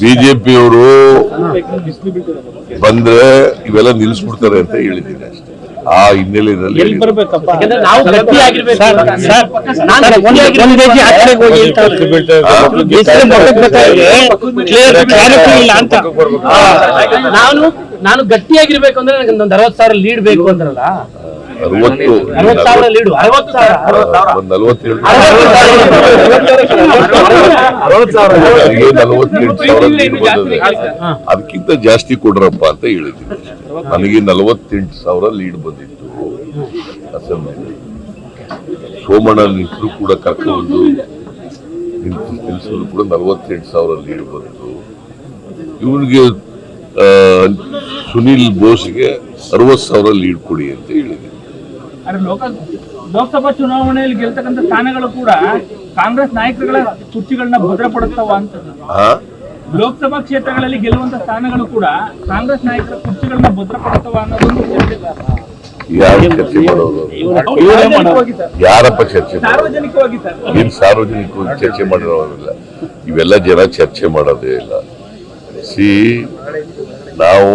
ಬಿಜೆಪಿಯವರು ಬಂದ್ರೆ ಇವೆಲ್ಲ ನಿಲ್ಲಿಸ್ಬಿಡ್ತಾರೆ ಅಂತ ಹೇಳಿದ್ದೀನಿ. ಅಷ್ಟೇ ಆ ಹಿನ್ನೆಲೆಯಲ್ಲಿ ನಾನು ನಾನು ಗಟ್ಟಿಯಾಗಿರ್ಬೇಕು ಅಂದ್ರೆ ನನಗೆ ಒಂದು ಅರವತ್ ಸಾವಿರ ಲೀಡ್ ಬೇಕು ಅಂದ್ರಲ್ಲ? ಅರವತ್ತು ಒಂದ್ ನಲವತ್ತೇಳು. ಸಾವಿರ. ಲೀಡ್ ಬಂದಿದೆ ಅದಕ್ಕಿಂತ ಜಾಸ್ತಿ ಕೊಡ್ರಪ್ಪ ಅಂತ ಹೇಳಿದ್ವಿ ನನಗೆ ನಲವತ್ತೆಂಟು ಸಾವಿರ ಲೀಡ್ ಬಂದಿತ್ತು. ಅಸೆಂಬ್ಲಿ ಸೋಮಣ್ಣ ನಿಂತರು ಕೂಡ ಕರ್ಕೊಂಡು ನಿಂತು ನಿಲ್ಸಿದ್ರು ಕೂಡ ನಲವತ್ತೆಂಟು ಸಾವಿರ ಲೀಡ್ ಬಂತು. ಇವನಿಗೆ ಸುನಿಲ್ ಬೋಸ್ಗೆ ಅರವತ್ತು ಸಾವಿರ ಲೀಡ್ ಕೊಡಿ ಅಂತ ಹೇಳಿದ್ದೀನಿ ಆದ್ರೆ ಲೋಕ ಲೋಕಸಭಾ ಚುನಾವಣೆಯಲ್ಲಿ ಗೆಲ್ತಕ್ಕಂಥ ಸ್ಥಾನಗಳು ಕೂಡ ಕಾಂಗ್ರೆಸ್ ನಾಯಕರುಗಳ ಕುರ್ಚಿಗಳನ್ನ ಭದ್ರಪಡಿಸ್ತಾವ ಅಂತ ಲೋಕಸಭಾ ಕ್ಷೇತ್ರಗಳಲ್ಲಿ ಗೆಲ್ಲುವಂತ ಸ್ಥಾನಗಳು ಕೂಡ ಕಾಂಗ್ರೆಸ್ ನಾಯಕರ ಕುರ್ಚಿಗಳನ್ನ ಭದ್ರಪಡಿಸ್ತಾವ ಅನ್ನೋದೊಂದು ಯಾರಪ್ಪ ಚರ್ಚೆ ಏನ್ ಸಾರ್ವಜನಿಕವಾಗಿ ಚರ್ಚೆ ಮಾಡಿರೋದಿಲ್ಲ ಇವೆಲ್ಲ ಜನ ಚರ್ಚೆ ಮಾಡೋದೇ ಇಲ್ಲ. ಸಿ ನಾವು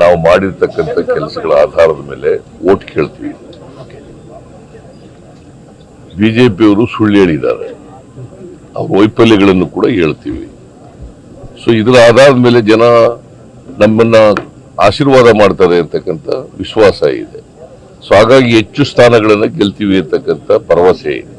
ನಾವು ಮಾಡಿರ್ತಕ್ಕಂಥ ಕೆಲಸಗಳ ಆಧಾರದ ಮೇಲೆ ಓಟ್ ಕೇಳ್ತೀವಿ. ಬಿಜೆಪಿಯವರು ಸುಳ್ಳು ಹೇಳಿದ್ದಾರೆ. ಅವ್ರ ವೈಫಲ್ಯಗಳನ್ನು ಕೂಡ ಹೇಳ್ತೀವಿ. ಸೊ ಇದರ ಆಧಾರದ ಮೇಲೆ ಜನ ನಮ್ಮನ್ನ ಆಶೀರ್ವಾದ ಮಾಡ್ತಾರೆ ಅಂತಕ್ಕಂಥ ವಿಶ್ವಾಸ ಇದೆ. ಸೊ ಹಾಗಾಗಿ ಹೆಚ್ಚು ಸ್ಥಾನಗಳನ್ನು ಗೆಲ್ತೀವಿ ಅಂತಕ್ಕಂಥ ಭರವಸೆ ಇದೆ.